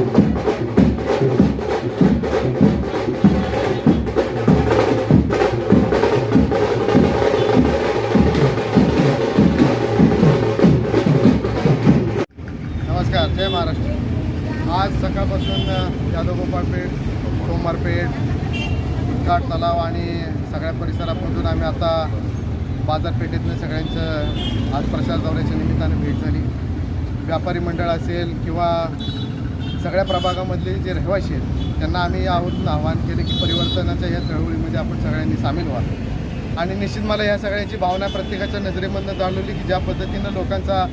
नमस्कार जय महाराष्ट्र. आज सकाळपासून जाधव गोपाळपेठ सोमारपेठ घाट तलाव आणि सगळ्या परिसरात आम्ही आता बाजारपेठेतनं सगळ्यांचं आज प्रसार दौऱ्याच्या निमित्तानं भेट झाली. व्यापारी मंडळ असेल किंवा सगळ्या प्रभागामधले जे रहिवासी आहेत त्यांना आम्ही यावरून आवाहन केले की परिवर्तनाच्या या चळवळीमध्ये आपण सगळ्यांनी सामील व्हा. आणि निश्चित मला या सगळ्यांची भावना प्रत्येकाच्या नजरेमधनं जाणवली की ज्या पद्धतीनं लोकांचा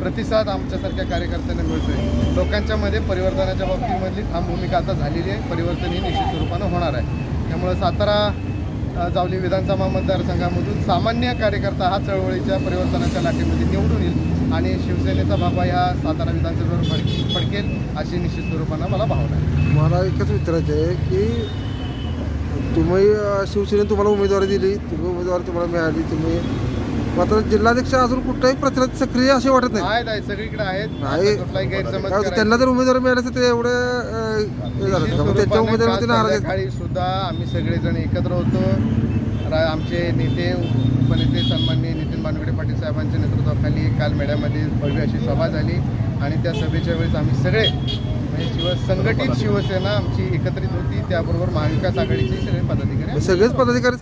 प्रतिसाद आमच्यासारख्या कार्यकर्त्यांना मिळतोय. लोकांच्यामध्ये परिवर्तनाच्या बाबतीमधली ठाम भूमिका आता झालेली आहे. परिवर्तन ही निश्चित स्वरूपानं होणार आहे. त्यामुळं सातारा जावली विधानसभा मतदारसंघामधून सामान्य कार्यकर्ता हा चळवळीच्या परिवर्तनाच्या लाटेमध्ये निवडून येईल. आणि शिवसेनेचा बाबा ह्या सातारा विधानसभेवर फड फडकेल अशी निश्चित स्वरूपानं मला भावना आहे. मला एकच विचारायचं आहे की तुम्ही शिवसेनेने तुम्हाला उमेदवारी दिली तुम्ही उमेदवारी तुम्हाला मिळाली तुम्ही मात्र जिल्हाध्यक्ष अजून कुठल्याही प्रचारात सक्रिय असे वाटत नाही. सगळीकडे आहेत. कुठलाही त्यांना जर उमेदवारी मिळाली तर ते एवढे त्यांच्या उमेदवारी सुद्धा आम्ही सगळेजण एकत्र होतो. रा- आमचे नेते उपनेते सन्माननीय नितीन बानगडे पाटील साहेबांच्या नेतृत्वाखाली काल मेळ्यामध्ये भव्य अशी सभा झाली. आणि त्या सभेच्या वेळेस आम्ही सगळे म्हणजे शिव संघटित शिवसेना आमची एकत्रित होती. त्याबरोबर महाविकास आघाडीचे सगळे पदाधिकारी सगळेच पदाधिकारी